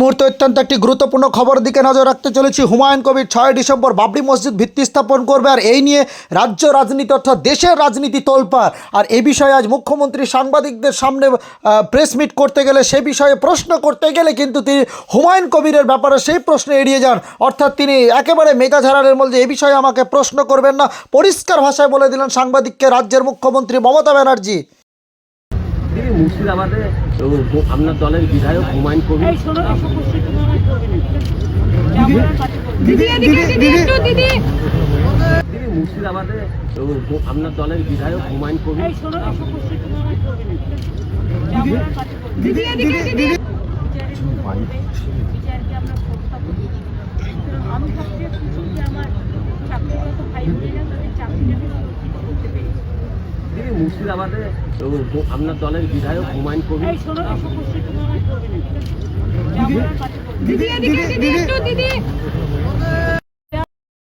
মুহূর্তে অত্যন্ত একটি গুরুত্বপূর্ণ খবর দিকে নজর রাখতে চলেছি। হুমায়ুন কবির ছয় ডিসেম্বর বাবরি মসজিদ ভিত্তি স্থাপন করবে আর এই নিয়ে রাজ্য রাজনীতি অর্থাৎ দেশের রাজনীতি তোলপাড়। আর এ বিষয়ে আজ মুখ্যমন্ত্রী সাংবাদিকদের সামনে প্রেস মিট করতে গেলে সে বিষয়ে প্রশ্ন করতে গেলে কিন্তু তিনি হুমায়ুন কবিরের ব্যাপারে সেই প্রশ্ন এড়িয়ে যান। অর্থাৎ তিনি একেবারে মেঘাঝাড়ের মধ্যে এ বিষয়ে আমাকে প্রশ্ন করবেন না। পরিষ্কার ভাষায় বলে দিলেন সাংবাদিককে রাজ্যের মুখ্যমন্ত্রী মমতা ব্যানার্জি। মুর্শিদাবাদে ও, আপনার দলের বিধায়ক হুমায়ুন কবির। দিদি মুর্শিদাবাদে ও, আপনার দলের বিধায়ক হুমায়ুন কবির। আমি সবচেয়ে খুশি যে আমার চাকরিরত ভাই বোনেরা তাদের চাকরিটাকে সুরক্ষিত করতে পেরেছে দিদি মুর্শিদাবাদে আপনার দলের বিধায়ক হুমায়ুন কবির। দিদি দিদি দিদি